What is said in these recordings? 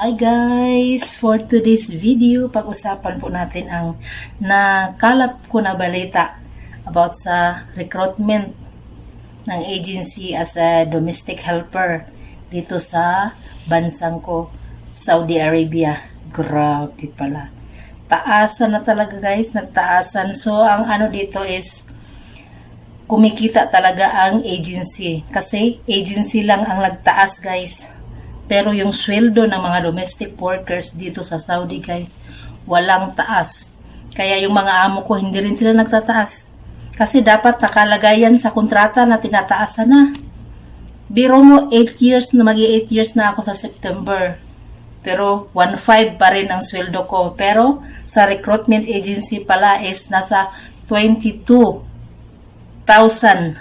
Hi guys! For today's video, pag-usapan po natin ang nakalap ko na balita about sa recruitment ng agency as a domestic helper dito sa bansang ko, Saudi Arabia. Grabe pala. Taasan na talaga guys, nagtaasan. So, ang ano dito is kumikita talaga ang agency. Kasi agency lang ang nagtaas guys. Pero yung sweldo ng mga domestic workers dito sa Saudi guys, walang taas. Kaya yung mga amo ko hindi rin sila nagtataas. Kasi dapat nakalagayan sa kontrata na tinataasan na. Biro mo 8 years na magi 8 years na ako sa September. Pero 1.5 pa rin ang sweldo ko. Pero sa recruitment agency pala is nasa 22,000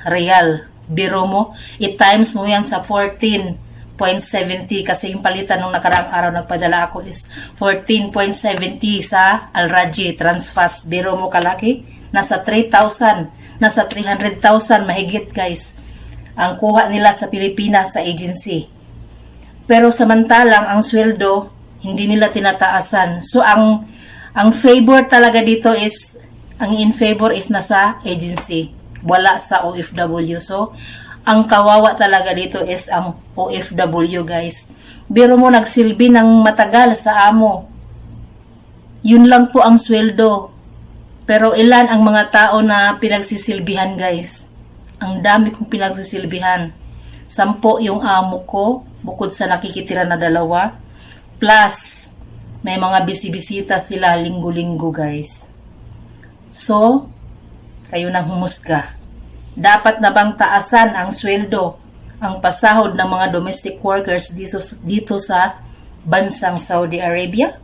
real. Biro mo, i-times mo yan sa 14 14.70 kasi yung palitan nung nakaraang araw nagpadala ako is 14.70 sa Al-Raji Transfast. Biro mo kalaki, nasa 3,000, nasa 300,000 mahigit guys. Ang kuha nila sa Pilipinas sa agency. Pero samantalang ang sweldo hindi nila tinataasan. So ang ang favor talaga dito is ang in favor is nasa agency. Wala sa OFW. So ang kawawa talaga dito is ang OFW guys. Biro mo nagsilbi ng matagal sa amo. Yun lang po ang sweldo. Pero ilan ang mga tao na pinagsisilbihan guys? Ang dami kong pinagsisilbihan. Sampo yung amo ko, bukod sa nakikitira na dalawa. Plus, may mga bisibisita sila linggo-linggo guys. So, kayo nang humusga. Dapat na bang taasan ang sweldo, ang pasahod ng mga domestic workers dito, dito sa bansang Saudi Arabia?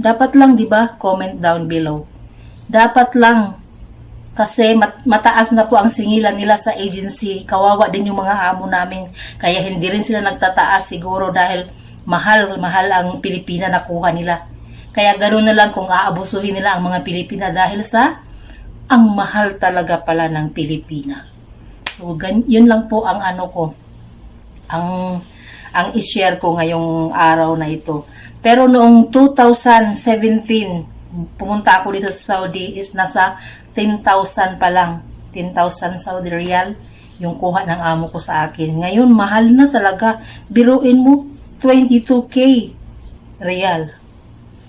Dapat lang, di ba? Comment down below. Dapat lang. Kasi mat- mataas na po ang singilan nila sa agency. Kawawa din yung mga amo namin. Kaya hindi rin sila nagtataas siguro dahil mahal, mahal ang Pilipina na kuha nila. Kaya ganoon na lang kung aabusuhin nila ang mga Pilipina dahil sa ang mahal talaga pala ng Pilipina. So, gan- yun lang po ang ano ko. Ang ang i-share ko ngayong araw na ito. Pero noong 2017, pumunta ako dito sa Saudi is nasa 10,000 pa lang. 10,000 Saudi Riyal yung kuha ng amo ko sa akin. Ngayon, mahal na talaga. Biruin mo, 22K Riyal.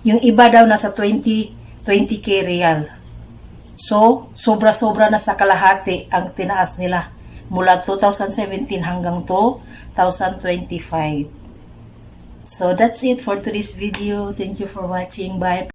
Yung iba daw nasa 20, 20K Riyal. So, sobra-sobra na sa kalahati ang tinaas nila mula 2017 hanggang 2025. So, that's it for today's video. Thank you for watching. Bye.